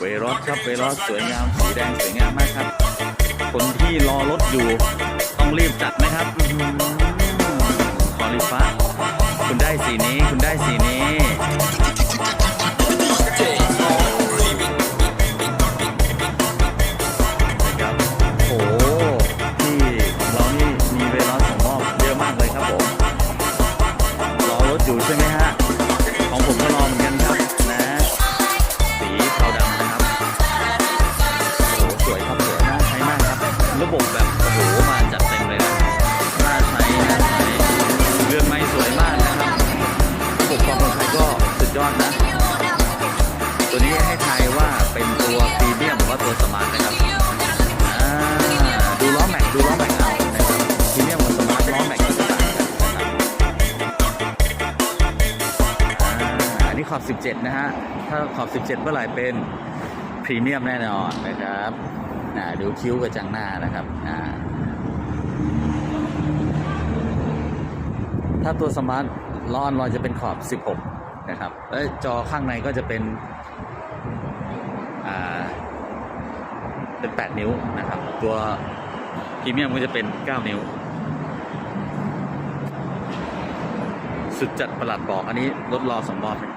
เวรอสครับเวรอสสวยงามสีแดงสวยงามมากครับ คนที่รอรถอยู่ ต้องรีบจัดนะครับขอหือคอลิฟ้าคุณได้สีนี้คุณได้สีนี้โอ้โหที่รานี่มีเวลาส่งมอบเยอะมากเลยครับผมรอรถอยู่ใช่ไหมฮะ ระบบแบบโอ้โหมาจัดเต็มเลยนะน่าใช้น่าใช้เรือไม้สวยมากนะครับระบบความปลอดภัยก็สุดยอดนะ ตัวนี้ให้ทายว่าเป็นตัวพรีเมียมหรือว่าตัวสมาร์ทนะครับอ่าดูล้อแม็กดูล้อแม็กเอานะครับพรีเมียมกับสมาร์ทล้อแม็กก็จะต่างกันนะครับอ่าอันนี้ขอบ 17 นะฮะถ้าขอบ 17 เมื่อไหร่เป็นพรีเมียมแน่นอนนะครับ อ่าดูคิ้วกระจังหน้านะครับอ่าถ้าตัวสมาร์ทลอนลอยจะเป็นขอบ 16 นะครับแล้วจอข้างในก็จะเป็นอ่าเป็น 8 นิ้วนะครับ ตัวพรีเมียมก็จะเป็น 9 นิ้ว สุดจัดประหลัดบอกอันนี้รถรอสองรอบนะ